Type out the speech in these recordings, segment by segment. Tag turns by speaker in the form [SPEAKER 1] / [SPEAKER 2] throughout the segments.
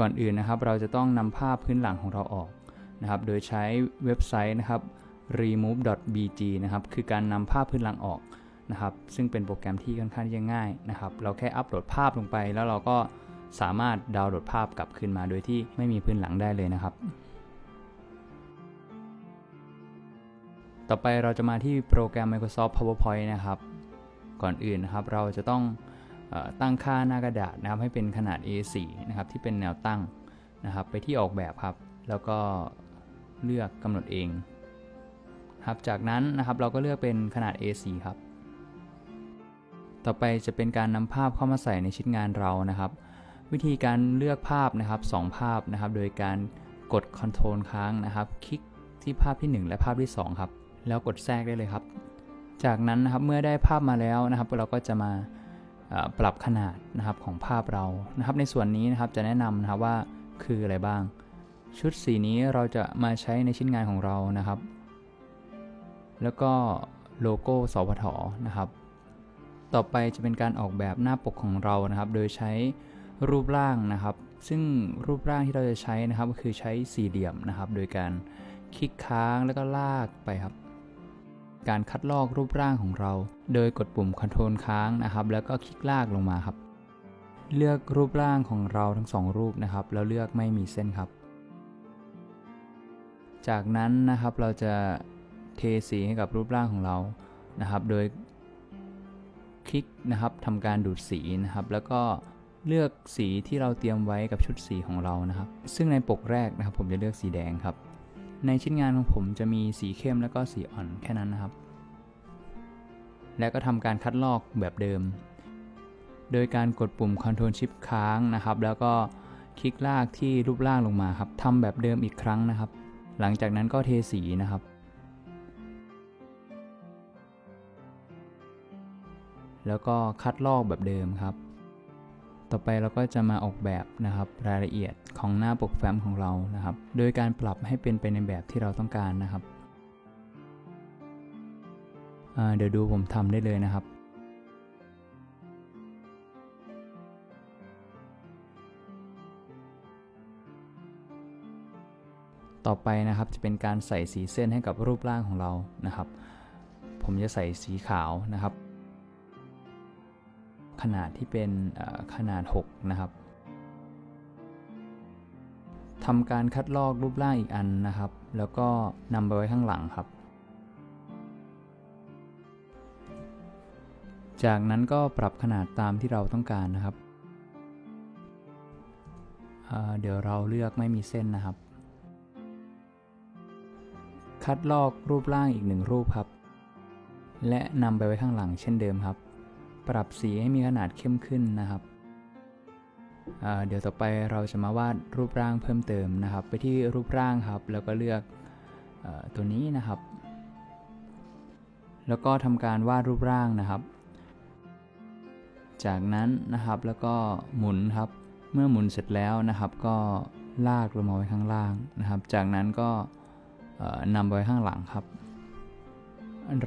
[SPEAKER 1] ก่อนอื่นนะครับ เราจะต้องนำภาพพื้นหลังของเราออกนะครับ โดยใช้เว็บไซต์นะครับ remove.bg นะครับ คือการนำภาพพื้นหลังออกนะครับ ซึ่งเป็นโปรแกรมที่ค่อนข้างจะง่ายนะครับ เราแค่อัปโหลดภาพลงไป แล้วเราก็สามารถดาวน์โหลดภาพกลับคืนมา โดยที่ไม่มีพื้นหลังได้เลยนะครับ ต่อไปเราจะมาที่โปรแกรม Microsoft PowerPoint นะครับ ก่อนอื่นนะครับ เราจะต้อง ตั้งค่าหน้ากระดาษนะครับให้เป็นขนาด A4 นะครับที่เป็นแนวตั้งนะครับไปที่ออกแบบครับ แล้วก็เลือกกำหนดเองครับจากนั้นนะครับเราก็เลือกเป็นขนาด A4 ครับ ต่อไปจะเป็นการนำภาพเข้ามาใส่ในชิ้นงานเรานะครับ วิธีการเลือกภาพนะครับสองภาพนะครับ โดยการกด Ctrl ค้างนะครับ คลิกที่ภาพที่ 1 และภาพที่ 2 ครับ แล้วกดแทรกได้เลยครับ จากนั้นนะครับเมื่อได้ภาพมาแล้วนะครับ เราก็จะมา ปรับขนาดนะครับของภาพเรานะครับ ในส่วนนี้นะครับจะแนะนำนะครับว่าคืออะไรบ้าง ชุดสีนี้เราจะมาใช้ในชิ้นงานของเรานะครับ แล้วก็โลโก้สพทนะครับ ต่อไปจะเป็นการออกแบบหน้าปกของเรานะครับ โดยใช้รูปร่างนะครับ ซึ่งรูปร่างที่เราจะใช้นะครับก็คือใช้สี่เหลี่ยมนะครับ โดยการคลิกค้างแล้วก็ลากไปครับ การคัดลอกรูปร่างของเรา โดยกดปุ่ม Ctrl ค้างนะครับ แล้วก็คลิกลากลงมาครับ เลือกรูปร่างของเราทั้งสองรูปนะครับ แล้วเลือกไม่มีเส้นครับ จากนั้นนะครับเราจะเทสีให้กับรูปร่างของเรานะครับ โดยคลิกนะครับทำการดูดสีนะครับ แล้วก็เลือกสีที่เราเตรียมไว้กับชุดสีของเรานะครับ ซึ่งในปกแรกนะครับ ผมจะเลือกสีแดงครับ ในชิ้นงานของผมจะมีสีเข้มแล้วก็สีอ่อนแค่นั้นนะครับ และก็ทำการคัดลอกแบบเดิม โดยการกดปุ่ม Ctrl Shift ค้างนะครับ แล้วก็คลิกลากที่รูปร่างลงมาครับทำแบบเดิมอีกครั้งนะครับ หลังจากนั้นก็เทสีนะครับ แล้วก็คัดลอกแบบเดิมครับ ต่อไปเราก็จะมาออกแบบนะครับรายละเอียดของหน้าปกแฟ้มของเรานะครับ โดยการปรับให้เป็นไปในแบบที่เราต้องการนะครับ เดี๋ยวดูผมทำได้เลยนะครับต่อไปนะครับจะเป็นการใส่สีเส้นให้กับรูปร่างของเรานะครับ ผมจะใส่สีขาวนะครับ ขนาดที่เป็นขนาด 6 นะครับทำการคัดลอกรูปร่างอีกอันนะครับ แล้วก็นำไปไว้ข้างหลังครับ จากนั้นก็ปรับขนาดตามที่เราต้องการนะครับเเดี๋ยวเราเลือกไม่มีเส้นนะครับ คัดลอกรูปร่างอีกหนึ่งรูปครับ และนำไปไว้ข้างหลังเช่นเดิมครับ ปรับสีให้มีขนาดเข้มขึ้นนะครับอ่าเดี๋ยวต่อไปเราจะมาวาดรูปร่างเพิ่มเติมนะครับ ไปที่รูปร่างครับ แล้วก็เลือกอตัวนี้นะครับ แล้วก็ทำการวาดรูปร่างนะครับ จากนั้นนะครับแล้วก็หมุนครับ เมื่อหมุนเสร็จแล้วนะครับ ก็ลากลงมาไว้ข้างล่างนะครับ จากนั้นก็นำไปไว้ข้างหลังครับ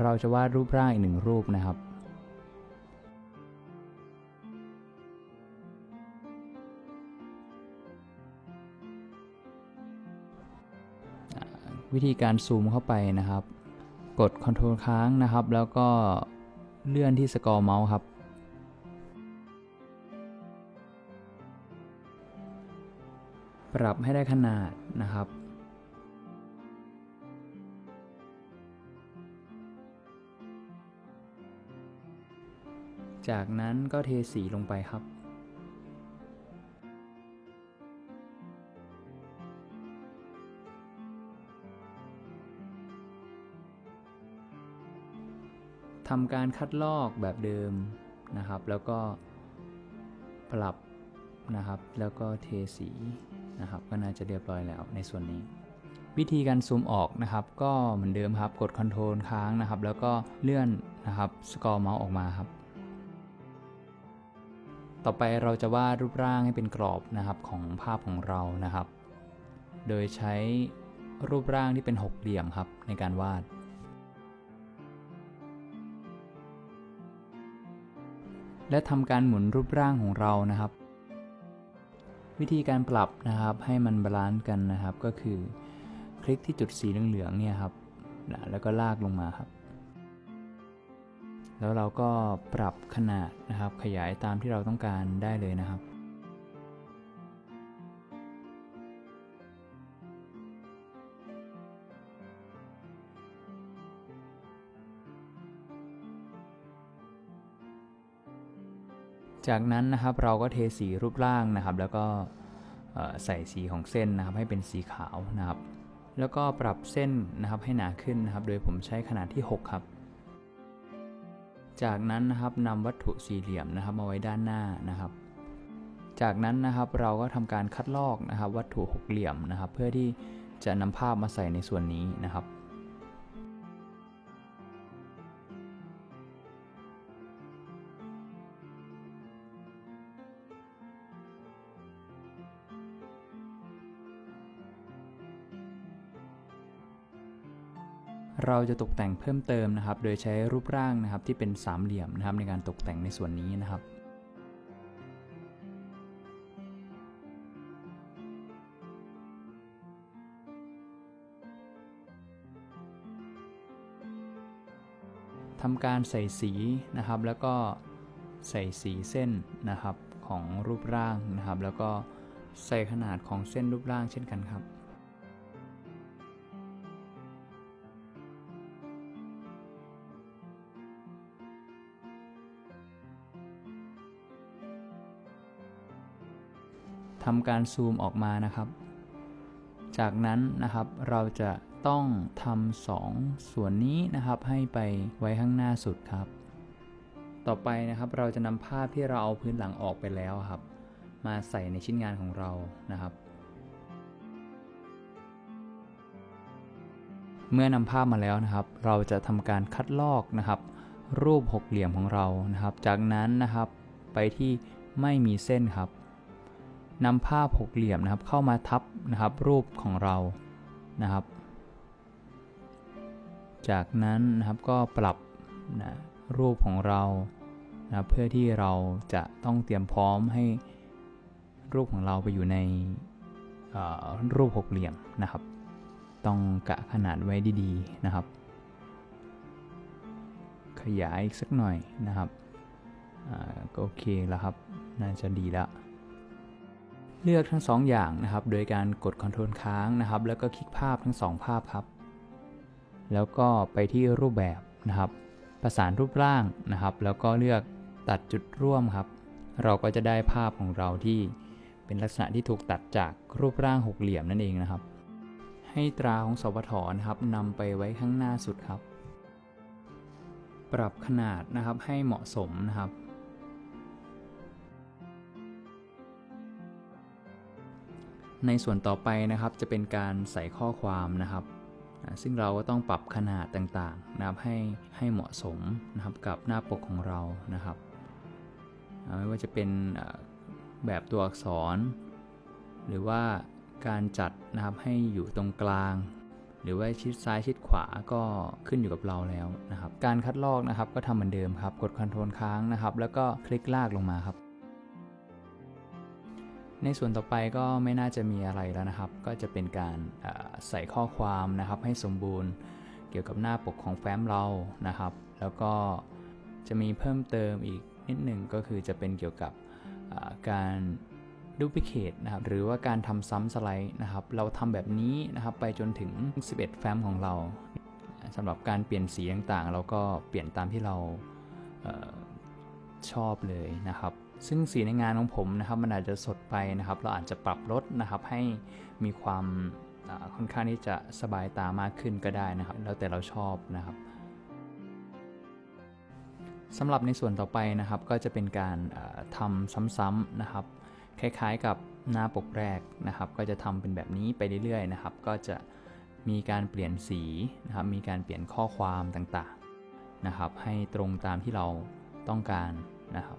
[SPEAKER 1] เราจะวาดรูปร่างอีกหนึ่งรูปนะครับ วิธีการซูมเข้าไปนะครับ กด Ctrl ค้างนะครับ แล้วก็เลื่อนที่สกอร์เมาส์ครับ ปรับให้ได้ขนาดนะครับจากนั้นก็เทสีลงไปครับำการคัดลอกแบบเดิมนะครับ แล้วก็ปรับนะครับ แล้วก็เทสีนะครับ ก็น่าจะเรียบร้อยแล้วในส่วนนี้ วิธีการซูมออกนะครับ ก็เหมือนเดิมครับ กด Ctrl ค้างนะครับ แล้วก็เลื่อนนะครับสกอร์เมาส์ออกมาครับ ต่อไปเราจะวาดรูปร่างให้เป็นกรอบนะครับของภาพของเรานะครับ โดยใช้รูปร่างที่เป็นหกเหลี่ยมครับในการวาด และทำการหมุนรูปร่างของเรานะครับ วิธีการปรับนะครับให้มันบาลานซ์กันนะครับก็คือ คลิกที่จุดสีเหลืองๆเนี่ยครับนะแล้วก็ลากลงมาครับ แล้วเราก็ปรับขนาดนะครับขยายตามที่เราต้องการได้เลยนะครับ จากนั้นนะครับเราก็เทสีรูปร่างนะครับ แล้วก็ใส่สีของเส้นนะครับให้เป็นสีขาวนะครับ แล้วก็ปรับเส้นนะครับให้หนาขึ้นนะครับ โดยผมใช้ขนาดที่ 6 ครับ จากนั้นนะครับนำวัตถุสี่เหลี่ยมนะครับมาไว้ด้านหน้านะครับ จากนั้นนะครับเราก็ทำการคัดลอกนะครับ วัตถุหกเหลี่ยมนะครับ เพื่อที่จะนำภาพมาใส่ในส่วนนี้นะครับ เราจะตกแต่งเพิ่มเติมนะครับ โดยใช้รูปร่างนะครับที่เป็นสามเหลี่ยมนะครับในการตกแต่งในส่วนนี้นะครับทำการใส่สีนะครับ แล้วก็ใส่สีเส้นนะครับของรูปร่างนะครับ แล้วก็ใส่ขนาดของเส้นรูปร่างเช่นกันครับ ทำการซูมออกมานะครับ จากนั้นนะครับเราจะต้องทำสองส่วนนี้นะครับให้ไปไว้ข้างหน้าสุดครับ ต่อไปนะครับเราจะนำภาพที่เราเอาพื้นหลังออกไปแล้วครับ มาใส่ในชิ้นงานของเรานะครับ เมื่อนำภาพมาแล้วนะครับ เราจะทำการคัดลอกนะครับ รูปหกเหลี่ยมของเรานะครับ จากนั้นนะครับไปที่ไม่มีเส้นครับ นำภาพหกเหลี่ยมนะครับเข้ามาทับนะครับรูปของเรานะครับ จากนั้นนะครับก็ปรับนะรูปของเรานะเพื่อที่เราจะต้องเตรียมพร้อมให้รูปของเราไปอยู่ในรูปหกเหลี่ยมนะครับ ต้องกะขนาดไว้ดีๆนะครับ ขยายอีกสักหน่อยนะครับก็โอเคแล้วครับ น่าจะดีแล้ว เลือกทั้ง 2 อย่างนะครับ โดยการกด Ctrl ค้างนะครับ แล้วก็คลิกภาพทั้ง 2 ภาพครับ แล้วก็ไปที่รูปแบบนะครับ ประสานรูปร่างนะครับ แล้วก็เลือกตัดจุดร่วมครับ เราก็จะได้ภาพของเราที่เป็นลักษณะที่ถูกตัดจากรูปร่างหกเหลี่ยมนั่นเองนะครับ ให้ตราของสวทนะครับนำไปไว้ข้างหน้าสุดครับ ปรับขนาดนะครับให้เหมาะสมนะครับ ในส่วนต่อไปนะครับจะเป็นการใส่ข้อความนะครับซึ่งเราก็ต้องปรับขนาดต่างๆนะครับให้ให้เหมาะสมนะครับกับหน้าปกของเรานะครับไม่ว่าจะเป็นแบบตัวอักษร หรือว่าการจัดนะครับให้อยู่ตรงกลาง หรือว่าชิดซ้ายชิดขวาก็ขึ้นอยู่กับเราแล้วนะครับ การคัดลอกนะครับก็ทำเหมือนเดิมครับ กดคอนโทรลค้างนะครับ แล้วก็คลิกลากลงมาครับ ในส่วนต่อไปก็ไม่น่าจะมีอะไรแล้วนะครับ ก็จะเป็นการใส่ข้อความนะครับให้สมบูรณ์เกี่ยวกับหน้าปกของแฟ้มเรานะครับ แล้วก็จะมีเพิ่มเติมอีกนิดหนึ่งก็คือจะเป็นเกี่ยวกับการดูพิเคทนะครับ หรือว่าการทำซ้ำสไลด์นะครับ เราทำแบบนี้นะครับไปจนถึง 11 แฟ้มของเราสำหรับการเปลี่ยนสีต่างๆ เราก็เปลี่ยนตามที่เราชอบเลยนะครับ ซึ่งสีในงานของผมนะครับมันอาจจะสดไปนะครับ เราอาจจะปรับลดนะครับให้มีความค่อนข้างที่จะสบายตามากขึ้นก็ได้นะครับ แล้วแต่เราชอบนะครับสำหรับในส่วนต่อไปนะครับก็จะเป็นการทำซ้ำๆนะครับ คล้ายๆกับหน้าปกแรกนะครับ ก็จะทำเป็นแบบนี้ไปเรื่อยๆนะครับ ก็จะมีการเปลี่ยนสีนะครับ มีการเปลี่ยนข้อความต่างๆนะครับ ให้ตรงตามที่เราต้องการนะครับ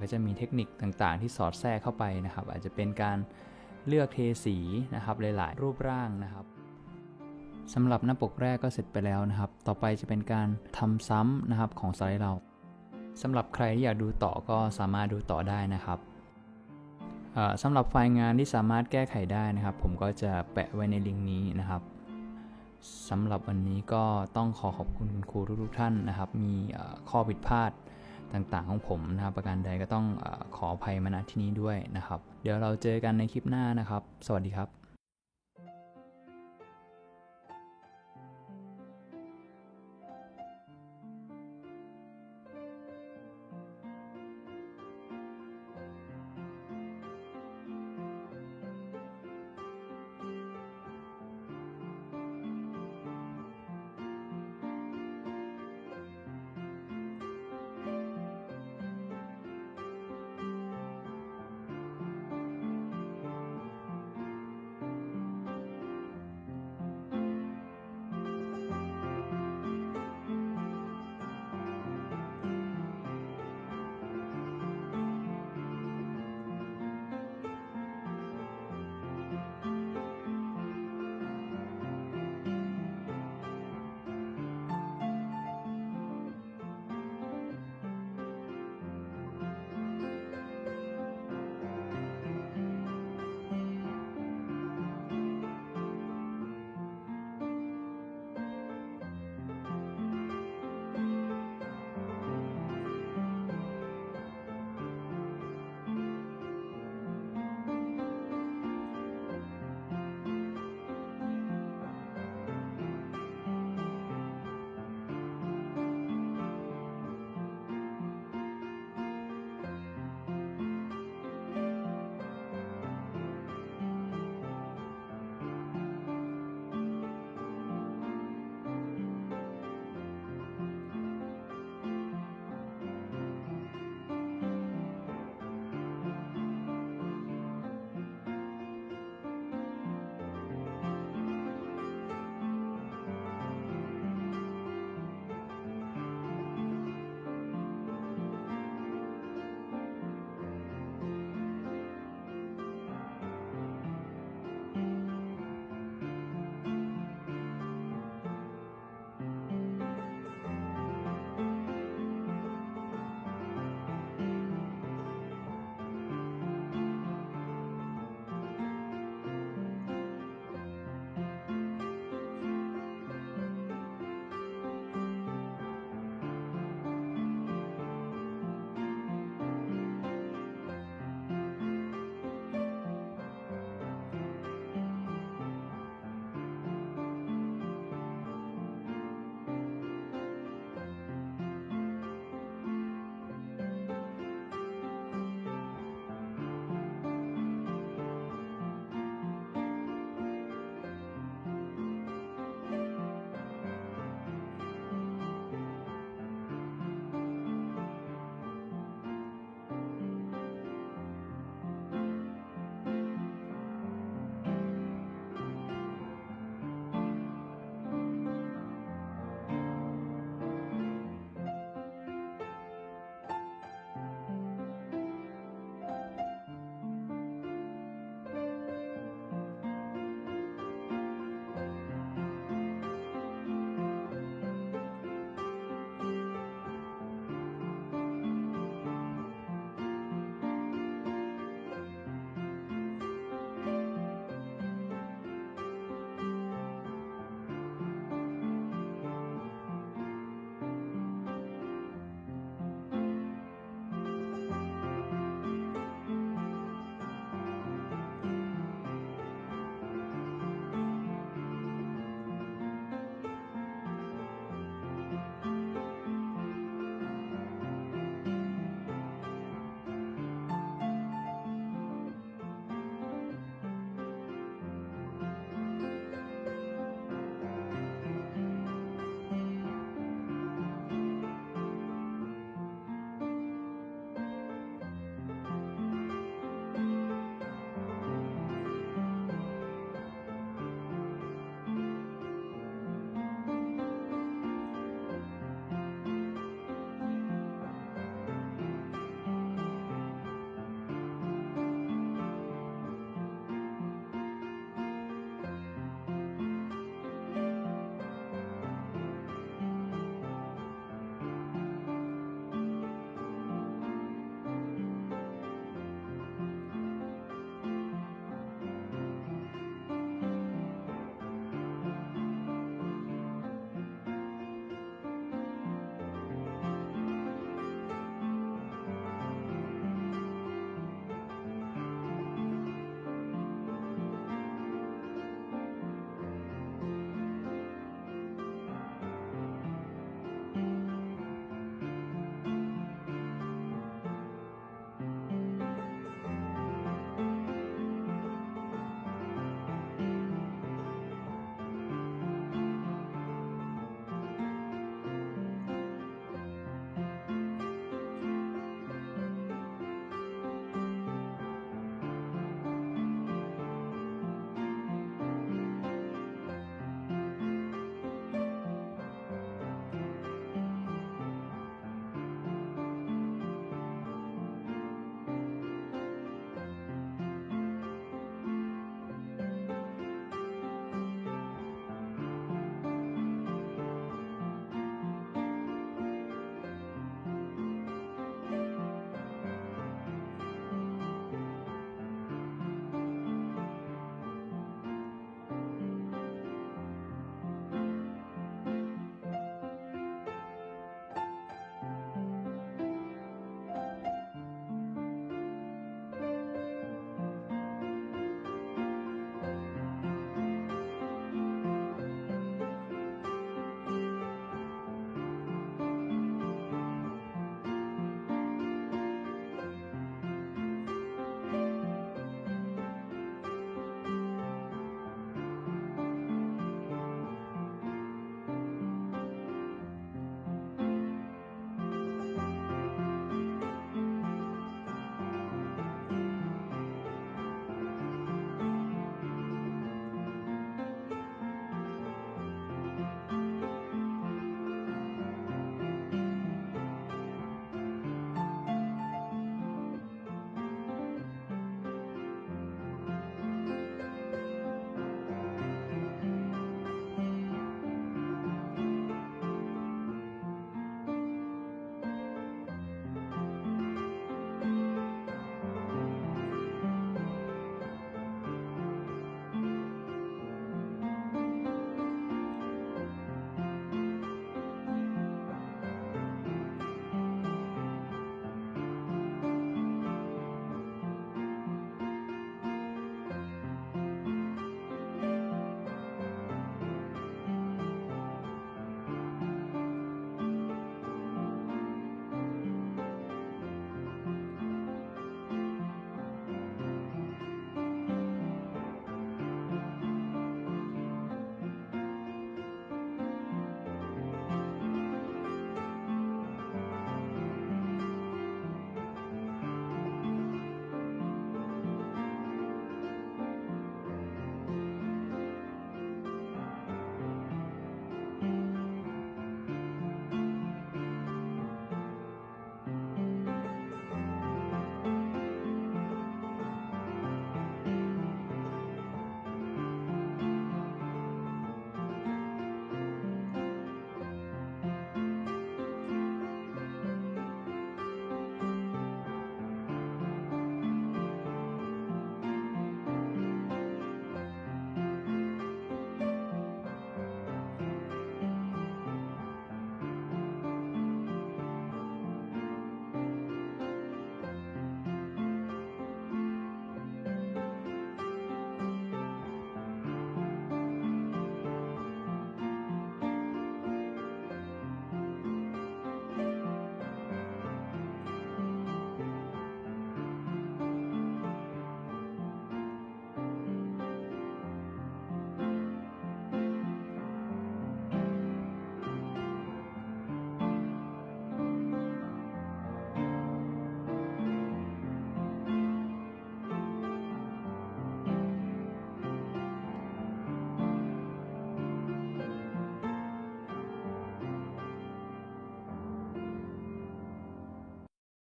[SPEAKER 1] ก็จะมีเทคนิคต่างๆ ที่สอดแทรกเข้าไปนะครับ อาจจะเป็นการเลือกเทสีนะครับหลายๆ รูปร่างนะครับสำหรับหน้าปกแรกก็เสร็จไปแล้วนะครับ ต่อไปจะเป็นการทำซ้ำนะครับของสไลด์เราสำหรับใครที่อยากดูต่อก็สามารถดูต่อได้นะครับสำหรับไฟล์งานที่สามารถแก้ไขได้นะครับ ผมก็จะแปะไว้ในลิงก์นี้นะครับสำหรับวันนี้ก็ต้องขอขอบคุณครูทุกท่านนะครับ มีข้อผิดพลาด ต่างๆของผมนะครับ ประการใดก็ต้องอขออภัยมาณที่นี้ด้วยนะครับ เดี๋ยวเราเจอกันในคลิปหน้านะครับ สวัสดีครับ